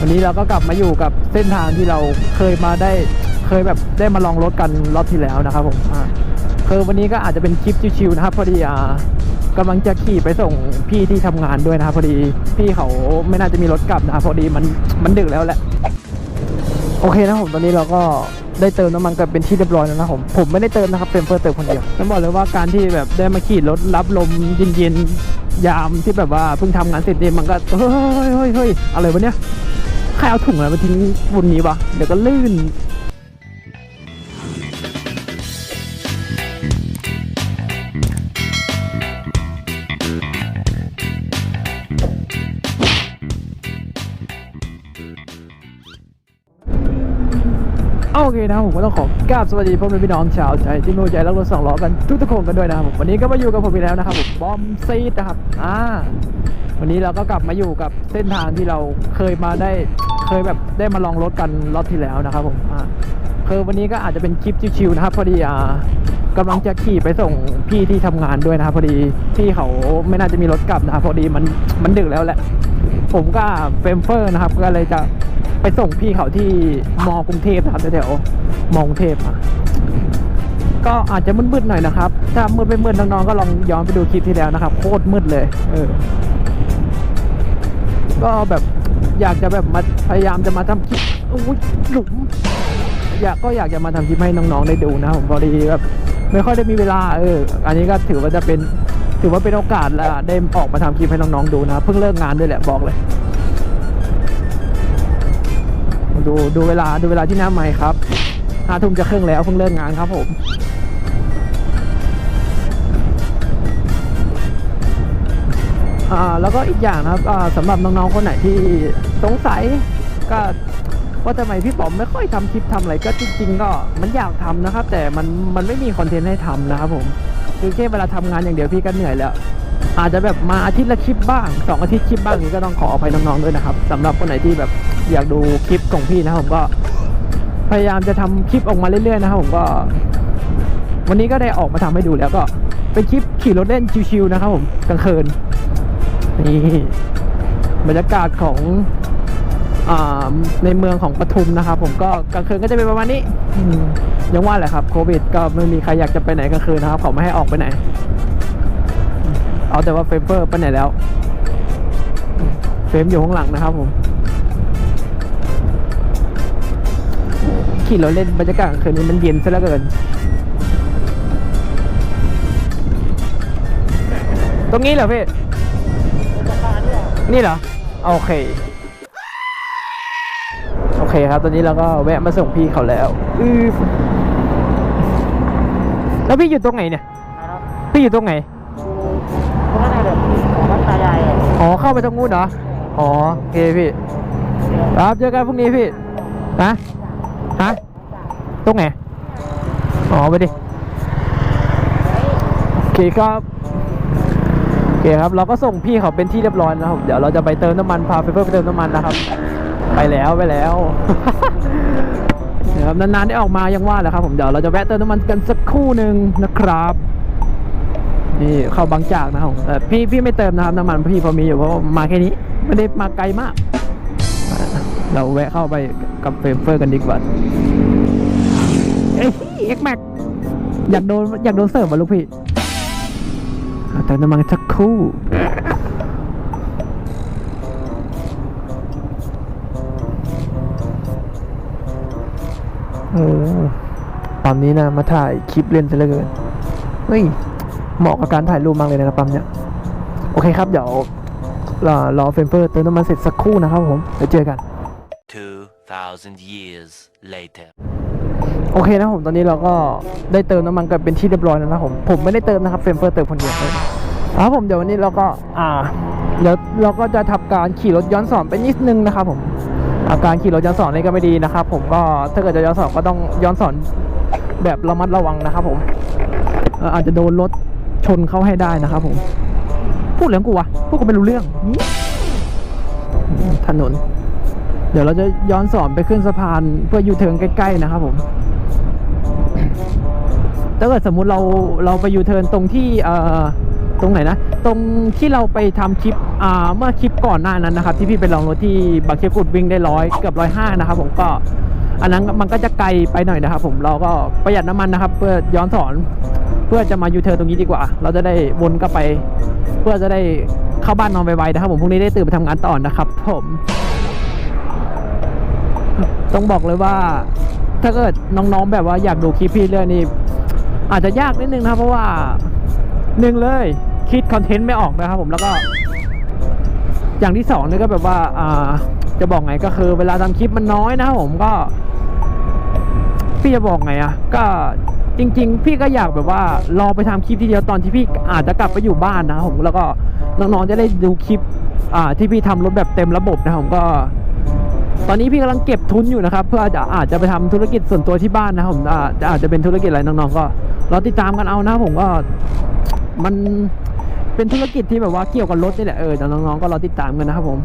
วันนี้เราก็กลับมาอยู่กับเส้นทางที่เราเคยมาได้เคยแบบได้มาลองรถกันรอบที่แล้วนะครับผมอ่าคือวันนี้ก็อาจจะเป็นคลิปชิวๆนะครับพอดีอ่ากำลังจะขี่ไปส่งพี่ที่ทำงานด้วยนะครับพอดีพี่เขาไม่น่าจะมีรถกลับนะครับพอดีมันมันดึกแล้วแหละโอเคนะผมตอนนี้เราก็ได้เติมน้ำมันกันเป็นที่เรียบร้อยแล้วนะผมผมไม่ได้เติมนะครับเป็นเพื่อเติมคนเดียวต้องบอกเลยว่าการที่แบบได้มาขี่รถรับลมเย็นๆยามที่แบบว่าเพิ่งทำงานเสร็จเนี่ยมันก็เฮ้ยเฮ้ยเฮ้ยอะไรวะเนี่ย ใครเอาถุงอะไรมาทิ้งบนนี้วะเดี๋ยวก็ลื่นโอเคนะผมก็ต้องขอกราบสวัสดีพ่อแม่พี่น้องชาวใจที่มีหัวใจรักรถสองล้อกันทุกทุกคนกันด้วยนะครับผมวันนี้ก็มาอยู่กับผมอีกแล้วนะครับผมบอมซีดนะครับอ่า วันนี้เราก็กลับมาอยู่กับเส้นทางที่เราเคยมาได้เคยแบบได้มาลองรถกันรอบที่แล้วนะครับผมอ่าคือวันนี้ก็อาจจะเป็นคลิปชิวๆนะครับพอดีอ่ากำลังจะขี่ไปส่งพี่ที่ทำงานด้วยนะครับพอดีพี่เขาไม่น่าจะมีรถกลับนะครับพอดีมันมันดึกแล้วแหละ ผมก็เฟรมเฟอร์นะครับ ก็เลยจะไปส่งพี่เขาที่มอกรุงเทพนะครับแถวๆมอกรุงเทพอะก็อาจจะมืดๆหน่อยนะครับ ถ้ามืดไม่มืดน้องๆก็ลองย้อนไปดูคลิปที่แล้วนะครับ โคตรมืดเลย เออ ก็แบบอยากจะแบบมาพยายามจะมาทำคลิปอุ้ยหลุมอยากก็อยากจะมาทำคลิปให้น้องๆได้ดูนะครับผมพอดีแบบไม่ค่อยได้มีเวลาเอออันนี้ก็ถือว่าจะเป็นถือว่าเป็นโอกาสแล้วได้ออกมาทำคลิปให้น้องๆดูนะเพิ่งเลิกงานด้วยแหละบอกเลย ดูดูเวลาดูเวลาที่หน้าไมค์ครับห้าทุ่มจะครึ่งแล้วเพิ่งเลิกงานครับผม แล้วก็อีกอย่างนะครับอ่าสำหรับน้องๆคนไหนที่สงสัยก็ว่าทำไมพี่ป๋อมไม่ค่อยทำคลิปทำอะไรก็จริง ๆ ก็มันอยากทำนะครับ แต่มันมันไม่มีคอนเทนต์ให้ทำนะครับผมคือแค่เวลาทำงานอย่างเดียวพี่ก็เหนื่อยแล้ว อาจจะแบบมาอาทิตย์ละคลิปบ้างสองอาทิตย์คลิปบ้างนี้ก็ต้องขออภัยน้องๆด้วยนะครับสำหรับคนไหนที่แบบอยากดูคลิปของพี่นะครับผมก็ พยายามจะทำคลิปออกมาเรื่อยๆนะครับผมก็ วันนี้ก็ได้ออกมาทำให้ดูแล้วก็เป็นคลิปขี่รถเล่นชิวๆนะครับผมกลางคืน นี่บรรยากาศของอในเมืองของปทุมนะครับ ผมก็กลางคืนก็จะเป็นประมาณนี้ยังว่าแหละครับโควิด ก็ไม่มีใครอยากจะไปไหนกลางคืนนะครับเขาไม่ให้ออกไปไหน เอาแต่ว่าเฟรมเฟอร์ไปไหนแล้ว เฟรมอยู่ข้างหลังนะครับผมขี่รถเล่นบรรยากาศกลางคืนนี้มันเย็นซะเหลือเกิน ตรงนี้เหรอพี่ นี่เหรอ โอเค โอเคครับ ตอนนี้เราก็แวะมาส่งพี่เขาแล้วอือแล้วพี่อยู่ตรงไหนเนี่ยนะครับพี่อยู่ตรงไหนตรงนั้นน่ะเด็กวัดตายายอะอ๋อ เข้าไปตรงนู้นเหรอ อ๋อ โอเคพี่ ครับ เจอกันพรุ่งนี้พี่ ฮะ ฮะ ตรงไหน อ๋อ ไปดิ โอเคครับโอเคครับ เราก็ส่งพี่เขาเป็นที่เรียบร้อยนะครับ เดี๋ยวเราจะไปเติมน้ำมันพาไปเพื่อไปเติมน้ำมันนะครับ ไปแล้วไปแล้วนะครับนานๆได้ออกมายังว่าแหละครับ ผมเดี๋ยวเราจะแวะเติมน้ำมันกันสักครู่หนึ่งนะครับนี่เข้าบางจากนะครับพี่พี่ไม่เติมนะครับน้ำมันพี่พอมีอยู่เพราะมาแค่นี้ไม่ได้มาไกลมาก เราแวะเข้าไปกับเฟรมเฟอร์กันดีกว่าเอ้ยเอ็กแม็กอยากโดนอยากโดนเสิร์ฟมาลูกพี่ เติมน้ำมันสักครู่โอ้ตอนนี้นะมาถ่ายคลิปเล่นซะเหลือเกินเฮ้ยเหมาะกับการถ่ายรูปมากเลยนะครับปั๊มเนี่ยโอเคครับเดี๋ยวรอรอเฟรมเฟอร์เติมน้ำมันเสร็จสักครู่นะครับผมเดี๋ยวเจอกัน 2,000 years later. โอเคนะผมตอนนี้เราก็ได้เติมน้ำมันกันเป็นที่เรียบร้อยแล้วนะผมผมไม่ได้เติมนะครับเฟรมเฟอร์เติมคนเดียวเลยครับผมเดี๋ยววันนี้เราก็อ่าเดี๋ยวเราก็จะทำการขี่รถย้อนสอนไปนิดนึงนะครับผมอาการขี่รถย้อนสอนนี่ก็ไม่ดีนะครับผมก็ถ้าเกิดจะย้อนสอนก็ต้องย้อนสอนแบบระมัดระวังนะครับผมอาจจะโดนรถชนเข้าให้ได้นะครับผม พูดเรื่องกูวะพูดก็ไม่รู้เรื่องถนน เดี๋ยวเราจะย้อนสอนไปขึ้นสะพานเพื่อยูเทิร์นใกล้ๆนะครับผม ถ้าเกิดสมมุติเราเราไปยูเทิร์นตรงที่เอ่อตรงไหนนะ ตรงที่เราไปทำคลิปอ่าเมื่อคลิปก่อนหน้านั้นนะครับ ที่พี่ไปลองรถที่บางเคียกุดวิ่งได้ร้อยเกือบร้อยห้านะครับผมก็อันนั้นมันก็จะไกลไปหน่อยนะครับผมเราก็ประหยัดน้ำมันนะครับ เพื่อย้อนสอนเพื่อจะมายูเทิร์นตรงนี้ดีกว่า เราจะได้วนกลับไป เพื่อจะได้เข้าบ้านนอนไวๆนะครับ ผมพรุ่งนี้ได้ตื่นไปทำงานต่อนะครับผมต้องบอกเลยว่า ถ้าเกิดน้องๆแบบว่าอยากดูคลิปพี่เรื่องนี้ อาจจะยากนิดนึงนะครับเพราะว่าหนึ่งเลยคิดคอนเทนต์ไม่ออกนะครับผมแล้วก็ อย่างที่สองนี่ก็แบบว่าอ่าจะบอกไงก็คือเวลาทำคลิปมันน้อยนะครับผมก็ พี่จะบอกไงอะก็จริง ๆ พี่ก็อยากแบบว่ารอไปทำคลิปทีเดียวตอนที่พี่อาจจะกลับไปอยู่บ้านนะผมแล้วก็น้องๆจะได้ดูคลิปอ่าที่พี่ทำรถแบบเต็มระบบนะผมก็ ตอนนี้พี่กำลังเก็บทุนอยู่นะครับ เพื่อจะอาจจะไปทำธุรกิจส่วนตัวที่บ้านนะผมอาจจะอาจจะเป็นธุรกิจอะไรน้องๆก็ เรอติดตามกันเอานะผมก็มันเป็นธุรกิจที่แบบว่าเกี่ยวกับรถนี่แหละเออแต่น้องๆก็รอติดตามกันนะครับผม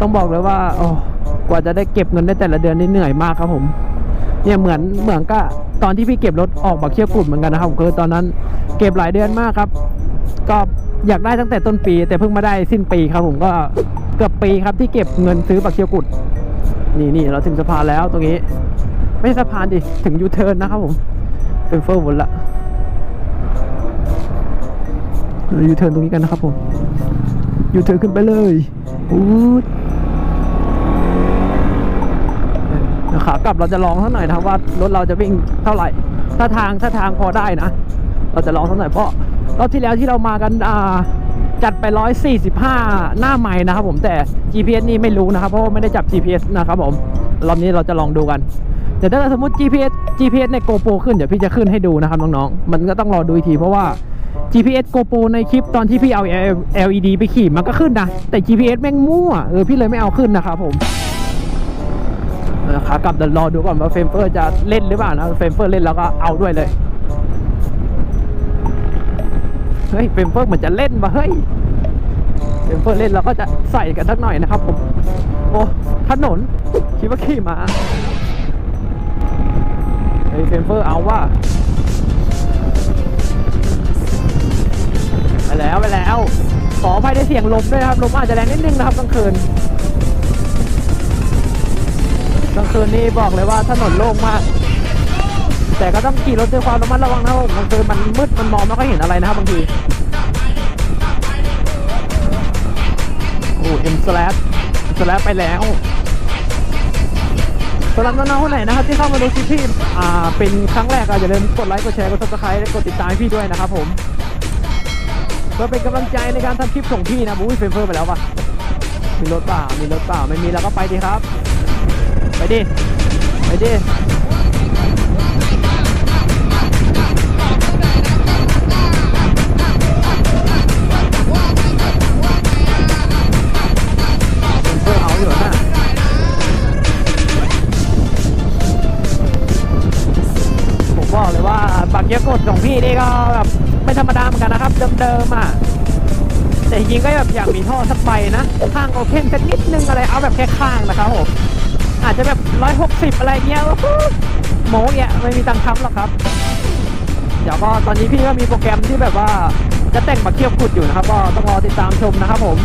ต้องบอกเลยว่า โอ้กว่าจะได้เก็บเงินได้แต่ละเดือนนี่เหนื่อยมากครับผม เนี่ยเหมือนเหมือนก็ตอนที่พี่เก็บรถออกมาเที่ยวกลุ่มเหมือนกันนะครับคือตอนนั้นเก็บหลายเดือนมากครับ ก็อยากได้ตั้งแต่ต้นปี แต่เพิ่งมาได้สิ้นปีครับผมก็เกือบปีครับที่เก็บเงินซื้อบักเคียวกุด นี่นี่เราถึงสะพานแล้วตรงนี้ ไม่สะพานดิถึงยูเทิร์นนะครับผม เป็นเฟอร์วนละเรายูเทิร์นตรงนี้กันนะครับผมยูเทิร์นขึ้นไปเลยอู้ขากลับเราจะลองสักหน่อยนะครับว่ารถเราจะวิ่งเท่าไหร่ ถ้าทางถ้าทางพอได้นะ เราจะลองสักหน่อยเพราะรอบที่แล้วที่เรามากันอ่าจัดไป 145 หน้าใหม่นะครับผมแต่ GPS นี่ไม่รู้นะครับเพราะว่าไม่ได้จับ GPS นะครับผมรอบนี้เราจะลองดูกัน แต่ถ้าสมมติ GPS GPS ใน GoPro ขึ้นเดี๋ยวพี่จะขึ้นให้ดูนะครับน้องๆ มันก็ต้องรอดูอีกทีเพราะว่า GPS GoPro ในคลิปตอนที่พี่เอา LED ไปขี่มันก็ขึ้นนะ แต่ GPS แม่งมั่วเออพี่เลยไม่เอาขึ้นนะครับผมขากลับเดี๋ยวรอดูก่อนว่าเฟมเฟอร์จะเล่นหรือเปล่านะเฟมเฟอร์เล่นแล้วก็เอาด้วยเลยเฮ้ยเฟมเฟอร์เหมือนจะเล่นปะเฮ้ยเฟมเฟอร์เล่นเราก็จะใส่กันสักหน่อยนะครับผมโอ้ถนนคิดว่าขี่มา เฮ้ยเฟรมเฟอร์เอาว่าไปแล้วไปแล้ว ขออภัยในเสียงลมด้วยครับ ลมอาจจะแรงนิดนึงนะครับกลางคืนกลางคืนนี่บอกเลยว่าถนนโล่งมาก แต่ก็ต้องขี่รถด้วยความระมัดระวังนะครับผมบางทีมันมืดมันมองไม่ค่อยเห็นอะไรนะครับบางทีโอ้เอ็มสแลปสแลปไปแล้ว สำหรับน้องๆคนไหนนะครับที่เข้ามาดูคลิปที่อ่าเป็นครั้งแรกก็อย่าลืมกดไลค์กดแชร์กดซับสไครต์และกดติดตามพี่ด้วยนะครับผมเพื่อเป็นกำลังใจในการทำคลิปส่งพี่นะบู๊ยเฟรมเฟอร์ไปแล้วปะมีรถเปล่ามีรถเปล่าไม่มีเราก็ไปดีครับ ไปดิไปดิ ยร์กดของพี่นี่ก็แบบไม่ธรรมดาเหมือนกันนะครับ เดิมๆอะแต่จริงๆก็แบบอยากมีท่อสักใบนะข้างโอเพนสักนิดนึงอะไรเอาแบบแค่ข้างนะครับผมอาจจะแบบร้อยหกสิบอะไรเงี้ยโอ้โหโมเนี่ยไม่มีตังค์ทำหรอกครับ เดี๋ยวก็ตอนนี้พี่ก็มีโปรแกรมที่แบบว่าจะแต่งบักเกียร์กุดอยู่นะครับก็ต้องรอติดตามชมนะครับผม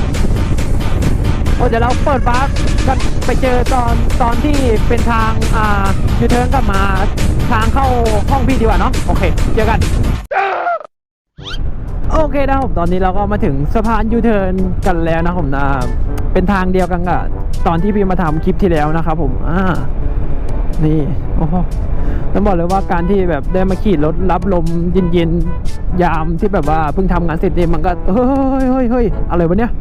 โอ้เดี๋ยวเราเปิดวาร์กันไปเจอตอนตอนที่เป็นทางอ่ายูเทิร์นกลับมา ทางเข้าห้องพี่ดีกว่าเนาะโอเคเจอกัน โอเคนะครับผมตอนนี้เราก็มาถึงสะพานยูเทิร์นกันแล้วนะผมนะเป็นทางเดียวกันกับตอนที่พี่มาทำคลิปที่แล้วนะครับผมอ่านี่โอ้โหต้องบอกเลยว่าการที่แบบได้มาขี่รถรับลมเย็นๆยามที่แบบว่าเพิ่งทำงานเสร็จนี่มันก็เฮ้ยเฮ้ยเฮ้ยอะไรวะเนี่ย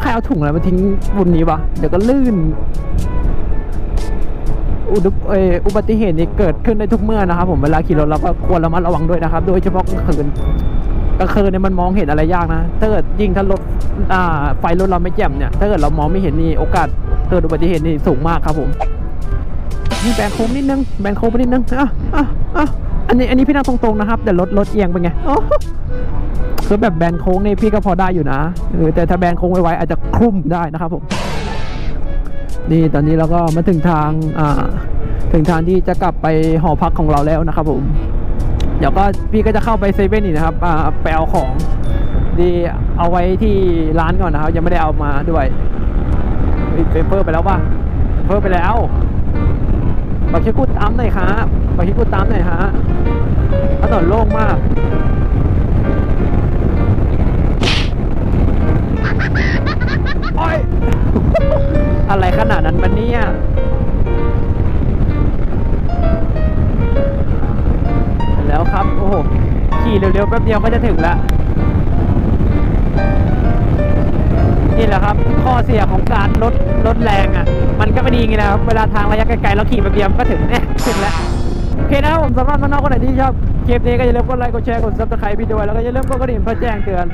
ใครเอาถุงอะไรมาทิ้งบนนี้วะเดี๋ยวก็ลื่น อุดเอออุบัติเหตุนี้เกิดขึ้นได้ทุกเมื่อนะครับ ผมเวลาขี่รถเราก็ควรระมัดระวังด้วยนะครับ โดยเฉพาะกลางคืนกลางคืนเนี่ยมันมองเห็นอะไรยากนะถ้าเกิดยิ่งถ้ารถไฟรถเราไม่แจ่มเนี่ยถ้าเกิดเรามองไม่เห็นนี่โอกาสเกิดอุบัติเหตุนี่สูงมากครับผมนี่แบงโค้งนิดนึงแบงโค้งไปนิดนึงอะอะอะอันนี้อันนี้พี่นั่งตรงๆนะครับ แต่รถรถเอียงเป็นไงโอ้คือแบบแบนโค้งนี่พี่ก็พอได้อยู่นะแต่ถ้าแบนโค้งไวๆอาจจะคลุ่มได้นะครับผม นี่ตอนนี้เราก็มาถึงทางอ่าถึงทางที่จะกลับไปหอพักของเราแล้วนะครับผมเดี๋ยวก็พี่ก็จะเข้าไปเซเว่นอีกนะครับอ่าไปเอาของดีเอาไว้ที่ร้านก่อนนะครับ ยังไม่ได้เอามาด้วยเฮ้ยเฟเฟอร์ไปแล้วป่ะเฟอร์ไปแล้วบักชิกุดตามหน่อยครับบักชิกุดตามหน่อยฮะถนนโล่งมาก อะไรขนาดนั้นมันเนี่ยแล้วครับ โอ้โห ขี่เร็วๆแป๊บเดียวก็จะถึงล้วนี่แหละครับ ข้อเสียของการลดลดแรงอะ มันก็ไม่ดีไงนะครับ เวลาทางระยะไกลๆเราขี่แป๊บเดียวก็ถึงเนี่ยถึงแล้วโอเคนะครับผมสำหรับน้องๆคนไหนที่ชอบคลิปนี้ก็อย่าลืมกดไลค์กดแชร์กดซับสไครต์พี่ด้วยแล้วก็อย่าลืมกดกระดิ่งเพื่อแจ้งเตือน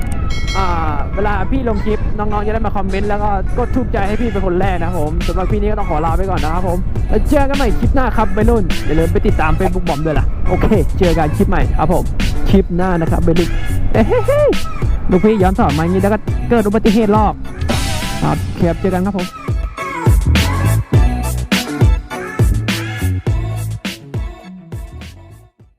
อ่า เวลาพี่ลงคลิป น้องๆจะได้มาคอมเมนต์แล้วก็กดถูกใจให้พี่เป็นคนแรกนะครับผมสำหรับพี่นี้ก็ต้องขอลาไปก่อนนะครับผมแล้วเจอกันใหม่คลิปหน้าครับไปนุ่นอย่าลืมไปติดตามเฟซบุ๊กบอมด้วยล่ะโอเค เจอกันคลิปใหม่ครับผมคลิปหน้านะครับไปนุ่นเฮ้ยลูกพี่ย้อนสอนมาอย่างนี้แล้วก็เกิดอุบัติเหตุรอบครับเคียบเจอกันครับผม